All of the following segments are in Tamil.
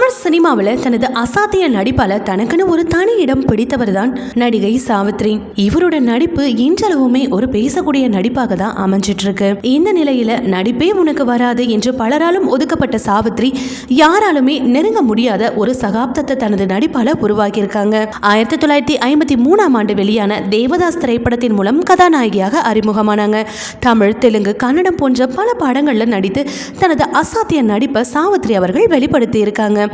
தமிழ் சினிமாவில் தனது அசாத்திய நடிப்பால தனக்குன்னு ஒரு தனி இடம் பிடித்தவர் தான் நடிகை சாவித்ரி. இவரோட நடிப்பு இன்றளவுமே ஒரு பேசக்கூடிய நடிப்பாக தான் அமைஞ்சிட்டு இருக்கு இந்த நிலையில நடிப்பே உனக்கு வராது என்று பலராலும் ஒதுக்கப்பட்ட சாவித்ரி யாராலுமே நெருங்க முடியாத ஒரு சகாப்தத்தை தனது நடிப்பால உருவாக்கியிருக்காங்க. ஆயிரத்தி தொள்ளாயிரத்தி ஐம்பத்தி மூணாம் ஆண்டு வெளியான தேவதாஸ் திரைப்படத்தின் மூலம் கதாநாயகியாக அறிமுகமானாங்க. தமிழ் தெலுங்கு கன்னடம் போன்ற பல படங்கள்ல நடித்து தனது அசாத்திய நடிப்பை சாவித்ரி அவர்கள் வெளிப்படுத்தி இருக்காங்க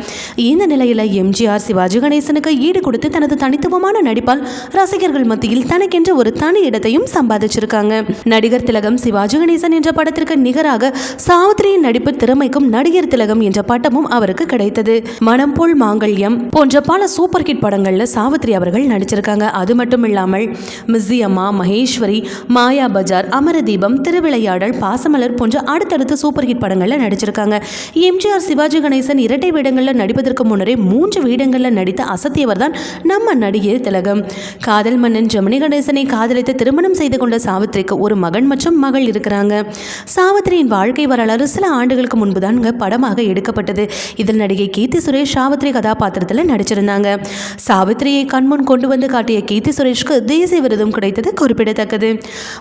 இந்த நிலையில் எம்ஜிஆர் சிவாஜி கணேசனுக்கு ஈடு கொடுத்து தனது தனித்துவமான நடிப்பால் ரசிகர்கள் மத்தியில் தனக்கென்று ஒரு தனி இடத்தையும் சம்பாதிச்சிருக்காங்க. நடிகர் திலகம் சிவாஜி கணேசன் என்ற படத்திற்கு நிகராக சாவித்ரியின் நடிப்பு திறமைக்கும் நடிகர் திலகம் என்ற பட்டமும் அவருக்கு கிடைத்தது. மனம் போல் மாங்கல்யம் போன்ற பல சூப்பர் ஹிட் படங்களில் சாவித்ரி அவர்கள் நடிச்சிருக்காங்க. அது மட்டும் இல்லாமல் மிஸ்ஸியம்மா மகேஸ்வரி மாயா பஜார் அமரதீபம் திருவிளையாடல் பாசமலர் போன்ற அடுத்தடுத்த சூப்பர் ஹிட் படங்களில் நடிச்சிருக்காங்க. எம்ஜிஆர் சிவாஜி கணேசன் இரட்டை வேடங்களில் நடிப்பதற்கு முன்னரே மூன்று வேடங்களில் நடித்த அசத்தியவர் தான் நம்ம நடிகர் திலகம். காதல் மன்னன் ஜெமினி கணேசனை காதலித்து திருமணம் செய்து கொண்ட சாவித்திரிக்கு ஒரு மகன் மற்றும் மகள் இருக்கிறாங்க. சாவித்திரியின் வாழ்க்கை வரலாறு சில ஆண்டுகளுக்கு முன்பு தான் படமாக எடுக்கப்பட்டது. இதில் நடிகை கீர்த்தி சுரேஷ் சாவித்திரி கதாபாத்திரத்தில் நடிச்சிருந்தாங்க. சாவித்திரியை கண்முன் கொண்டு வந்து காட்டிய கீர்த்தி சுரேஷ்க்கு தேசிய விருதும் கிடைத்தது குறிப்பிடத்தக்கது.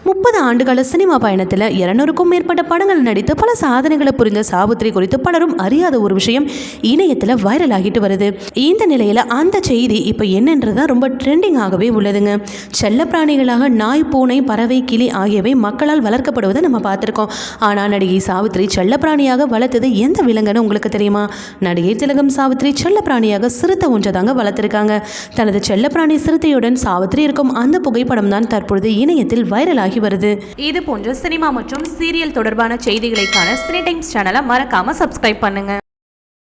முப்பது ஆண்டுகால சினிமா பயணத்தில் இருநூறுக்கும் மேற்பட்ட படங்கள் நடித்து பல சாதனைகளை புரிந்த சாவித்திரி குறித்து பலரும் அறியாத ஒரு விஷயம் இணையத்தில் வைரல் ஆகிட்டு வருது. இந்த நிலையில் அந்த செய்தி இப்போ என்னன்றது தான் ரொம்ப ட்ரெண்டிங் ஆகவே உள்ளதுங்க. செல்ல பிராணிகளாக நாய் பூனை பறவை கிளி ஆகியவை மக்களால் வளர்க்கப்படுவதை நம்ம பார்த்துருக்கோம். ஆனால் நடிகை சாவித்ரி செல்ல பிராணியாக வளர்த்தது எந்த விலங்குன்னு உங்களுக்கு தெரியுமா? நடிகை திலகம் சாவித்ரி செல்ல பிராணியாக சிறுத்தை ஒன்றை தாங்க வளர்த்துருக்காங்க. தனது செல்ல பிராணி சிறுத்தையுடன் சாவித்ரி இருக்கும் அந்த புகைப்படம் தான் தற்பொழுது இணையத்தில் வைரல் ஆகி வருது. இது போன்ற சினிமா மற்றும் சீரியல் தொடர்பான செய்திகளைக்கான சினி டைம்ஸ் சேனலை மறக்காம சப்ஸ்கிரைப் பண்ணுங்க.